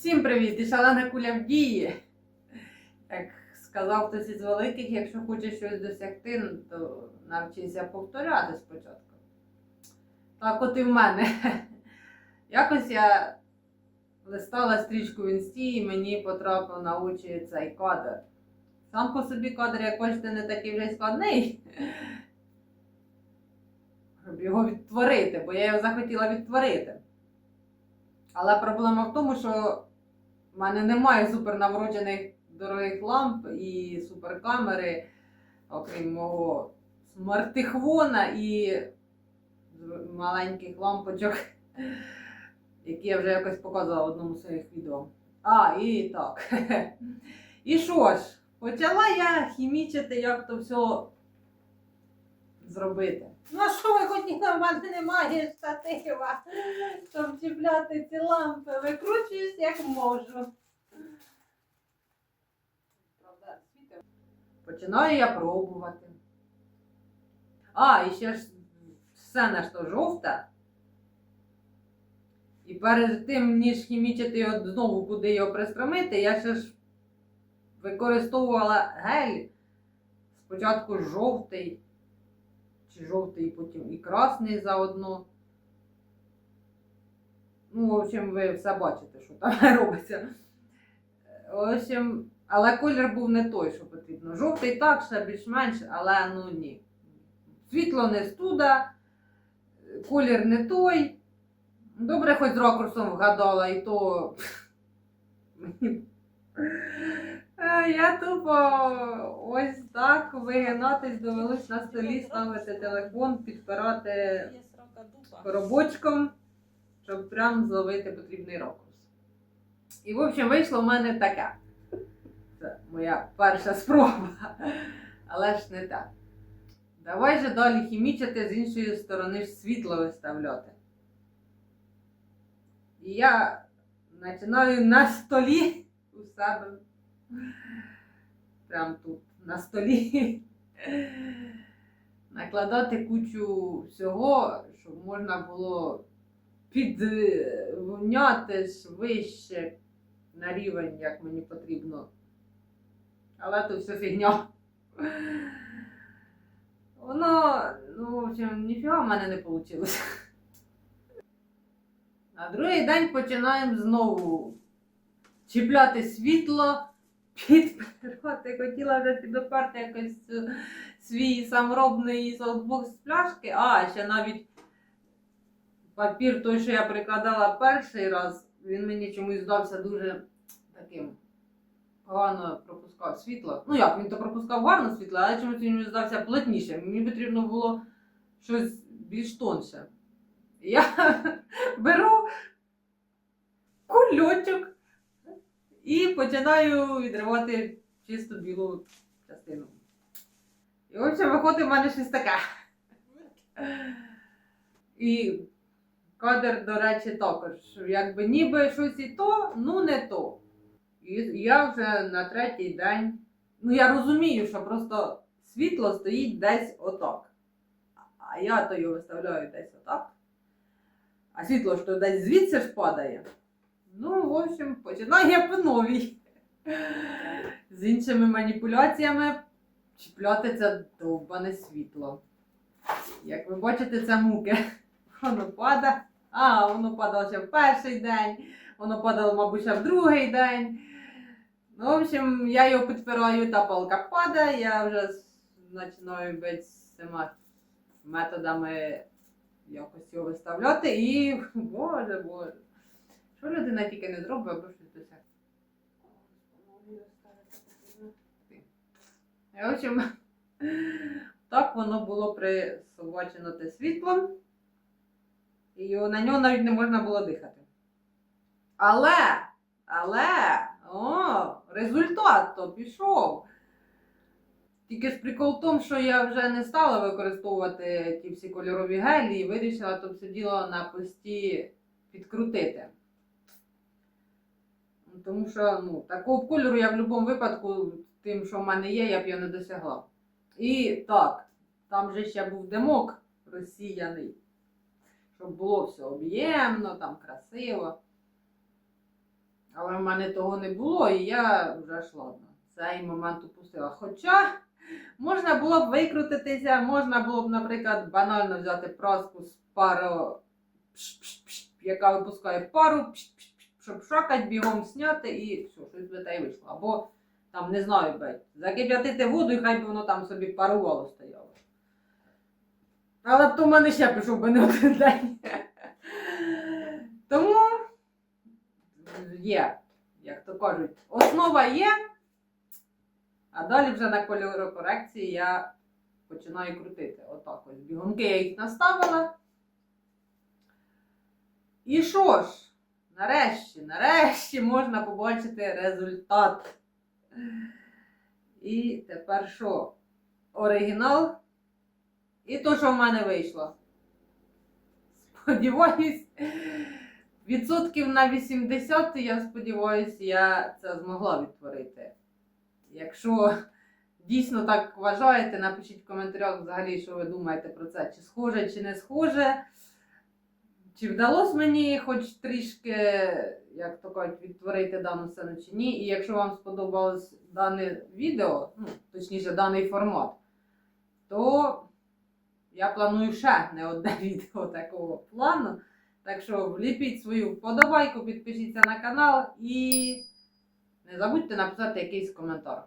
Всім привіт! І шалена куля в дії. Як сказав хтось із великих, якщо хочеш щось досягти, ну, то навчися повторяти спочатку. Так от і в мене. Якось я листала стрічку в інсті і мені потрапив на очі цей кадр. Сам по собі кадр, як бачите, не такий вже складний. Щоб його відтворити, бо я його захотіла відтворити. Але проблема в тому, що в мене немає супернавроджених дорогих ламп і суперкамери, окрім мого смартихвона і маленьких лампочок, які я вже якось показувала в одному з своїх відео. А, і так. І що ж, почала я хімічити, як то все зробити. Ну а що ви хотіли, в мене немає штатива, щоб чіпляти ці лампи. Викручуюсь як можу. Починаю я пробувати. А, і ще ж сцена ж то жовта. І перед тим, ніж хімічити його знову, куди його пристромити, я ще ж використовувала гель. Спочатку жовтий, чи жовтий, потім і красний заодно. Ну, в общем, ви все бачите, що там робиться. В общем, але колір був не той, що потрібно. Жовтий так, ще більш-менш, але ну ні. Світло не студа, колір не той. Добре, хоч з ракурсом вгадала, і то. Я тупо ось так вигинатись довелось на столі ставити телефон, підпирати коробочком, щоб прям зловити потрібний ракурс. І, в общем, вийшло в мене таке. Це моя перша спроба. Але ж не так. Давай же далі хімічити з іншої сторони ж світло виставляти. І я починаю на столі у себе. Прям тут, на столі. Накладати кучу всього, щоб можна було підняти вище на рівень, як мені потрібно. Але то все фігня. Воно, ну, в общем, ніфіга в мене не вийшло. На другий день починаємо знову чіпляти світло, підпирати. Хотіла вже підоперти якось свій саморобний софтбокс з пляшки, а ще навіть папір той, що я прикладала перший раз, він мені чомусь здався дуже таким погано пропускав світло. Ну як, він то пропускав гарно світло, але чомусь він здався плотнішим. Мені потрібно було щось більш тонше. Я беру кульочок і починаю відривати чисто білу частину. І общем, виходить в мене щось таке. І кадр, до речі, також. Якби ніби щось і то, ну не то. І я вже на третій день. Ну я розумію, що просто світло стоїть десь отак. А я то його виставляю десь отак. А світло ж то десь звідси ж падає. Ну, в общем, починаю я по новій. З іншими маніпуляціями чіпляти довбане світло. Як ви бачите, це муки. Воно падає. А, воно падало ще в перший день, воно падало, мабуть, ще в другий день. Ну, в общем, я його підпираю, та палка падає, я вже починаю бити цими методами якось його виставляти і, боже, боже. Що людина тільки не зробить, аби щось досягти. В общем, так воно було присобачено те світлом, і на нього навіть не можна було дихати. Але, але, о, результат то пішов. Тільки ж прикол в тому, що я вже не стала використовувати ті всі кольорові гелі і вирішила то все діло на пості підкрутити. Тому що ну, такого кольору я в будь-якому випадку, тим, що в мене є, я б його не досягла. І так, там же ще був димок розсіяний, щоб було все об'ємно, там красиво. Але в мене того не було, і я вже ладно. Цей момент упустила. Хоча можна було б викрутитися, можна було б, наприклад, банально взяти праску з пару, яка випускає пару, пш-пш-пш, щоб шакать, бігом зняти і все, щось би та й вийшло. Або там, не знаю, бать, закип'ятити воду і хай би воно там собі парувало стояло. Але то в мене ще пішов би не один день. Тому є, як то кажуть, основа є, а далі вже на кольорокорекції я починаю крутити. Отак ось. Бігунки я їх наставила. І що ж, нарешті, нарешті можна побачити результат. І тепер що? Оригінал. І то, що в мене вийшло. Сподіваюсь, відсотків на 80, я сподіваюся, я це змогла відтворити. Якщо дійсно так вважаєте, напишіть в коментарях взагалі, що ви думаєте про це. Чи схоже, чи не схоже. Чи вдалося мені хоч трішки, як то кажуть, відтворити дану сцену чи ні. І якщо вам сподобалось дане відео, ну, точніше, даний формат, то я планую ще не одне відео такого плану. Так що вліпіть свою вподобайку, підпишіться на канал і не забудьте написати якийсь коментар.